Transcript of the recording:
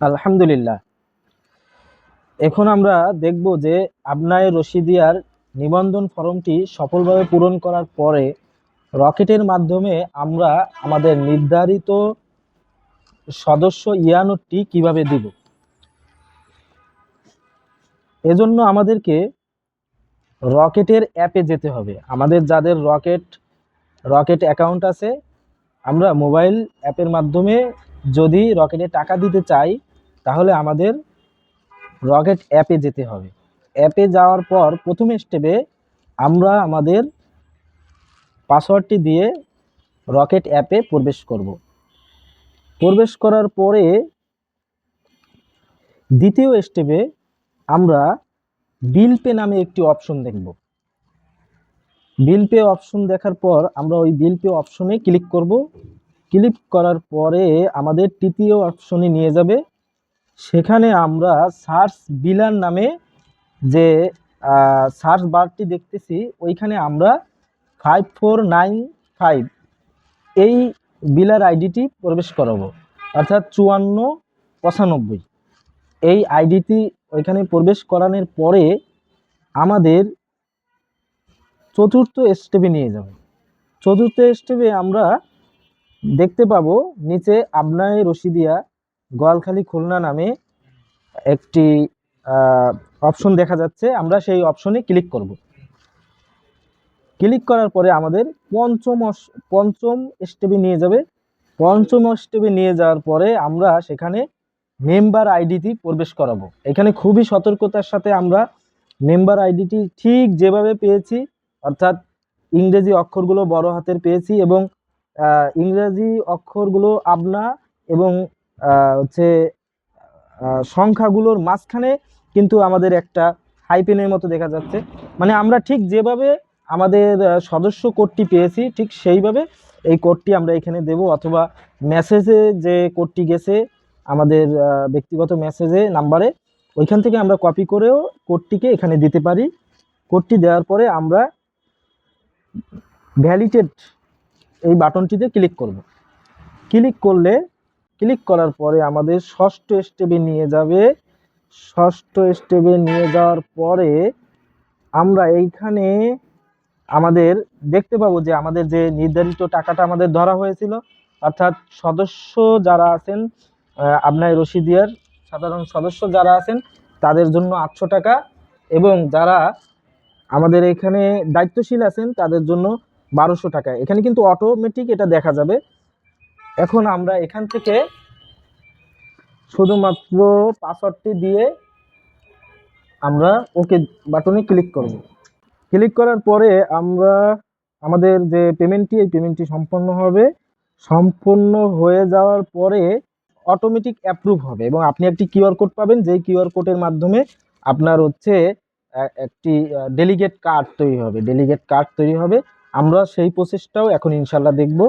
আলহামদুলিল্লাহ। এখন আমরা দেখব যে আবনায় রশিদিয়ার নিবন্ধন ফর্মটি সফলভাবে পূরণ করার পরে রকেটের মাধ্যমে আমরা আমাদের নির্ধারিত সদস্য ইয়ানোটি কীভাবে দিব। এজন্য আমাদেরকে রকেটের অ্যাপে যেতে হবে। আমাদের যাদের রকেট রকেট অ্যাকাউন্ট আছে, আমরা মোবাইল অ্যাপের মাধ্যমে যদি রকেটে টাকা দিতে চাই তাহলে আমাদের রকেট অ্যাপে যেতে হবে। অ্যাপে যাওয়ার পর প্রথম স্টেপে আমরা আমাদের পাসওয়ার্ডটি দিয়ে রকেট অ্যাপে প্রবেশ করব। প্রবেশ করার পরে দ্বিতীয় স্টেপে আমরা বিল পে নামে একটি অপশন দেখব। বিল পে অপশন দেখার পর আমরা ওই বিল পে অপশনে ক্লিক করব। ক্লিক করার পরে আমাদের তৃতীয় অপশনে নিয়ে যাবে। সেখানে আমরা সার্চ বিলার নামে যে সার্চ বারটি দেখতেছি, ওইখানে আমরা ফাইভ ফোর নাইন ফাইভ এই বিলার আইডিটি প্রবেশ করাবো। অর্থাৎ চুয়ান্ন পঁচানব্বই। এই আইডিটি ওইখানে প্রবেশ করানোর পরে আমাদের চতুর্থ স্টেপে নিয়ে যাবে। চতুর্থ স্টেপে আমরা দেখতে পাবো, নিচে আবনায় রশিদিয়া গোয়ালখালী খুলনা নামে একটি অপশন দেখা যাচ্ছে। আমরা সেই অপশনে ক্লিক করব। ক্লিক করার পরে আমাদের পঞ্চম পঞ্চম স্টেপে নিয়ে যাবে। পঞ্চম স্টেপে নিয়ে যাওয়ার পরে আমরা সেখানে মেম্বার আইডিটি প্রবেশ করাবো। এখানে খুবই সতর্কতার সাথে আমরা মেম্বার আইডিটি ঠিক যেভাবে পেয়েছি, অর্থাৎ ইংরেজি অক্ষরগুলো বড় হাতের পেয়েছি এবং ইংরেজি অক্ষরগুলো আপনা এবং হচ্ছে সংখ্যাগুলোর মাঝখানে কিন্তু আমাদের একটা হাইপেনের মতো দেখা যাচ্ছে। মানে আমরা ঠিক যেভাবে আমাদের সদস্য কোডটি পেয়েছি, ঠিক সেইভাবে এই কোডটি আমরা এখানে দেব। অথবা মেসেজে যে কোডটি গেছে, আমাদের ব্যক্তিগত মেসেজে, নাম্বারে, ওইখান থেকে আমরা কপি করেও কোডটিকে এখানে দিতে পারি। কোডটি দেওয়ার পরে আমরা ভ্যালিডেট এই বাটনটিতে ক্লিক করব। ক্লিক করলে ক্লিক করার পরে আমাদের ষষ্ঠ স্টেপে নিয়ে যাবে। ষষ্ঠ স্টেপে নিয়ে যাওয়ার পরে আমরা এইখানে আমাদের দেখতে পাবো যে আমাদের যে নির্ধারিত টাকাটা আমাদের ধরা হয়েছিল, অর্থাৎ সদস্য যারা আছেন আপনার রশিদিয়ার সাধারণ সদস্য যারা আছেন, তাদের জন্য আটশো টাকা এবং যারা আমাদের এখানে দায়িত্বশীল আছেন, তাদের জন্য বারোশো টাকা। এখানে কিন্তু অটোমেটিক এটা দেখা যাবে। এখন আমরা এখান থেকে শুধুমাত্র পাসওয়ার্ডটি দিয়ে আমরা ওকে বাটনে ক্লিক করব। ক্লিক করার পরে আমরা আমাদের যে পেমেন্টটি এই পেমেন্টটি সম্পন্ন হবে। সম্পন্ন হয়ে যাওয়ার পরে অটোমেটিক অ্যাপ্রুভ হবে এবং আপনি একটি কিউআর কোড পাবেন। যেই কিউআর কোডের মাধ্যমে আপনার হচ্ছে একটি ডেলিগেট কার্ড তৈরি হবে। ডেলিগেট কার্ড তৈরি হবে। আমরা সেই প্রসেসটাও এখন ইনশাল্লাহ দেখব।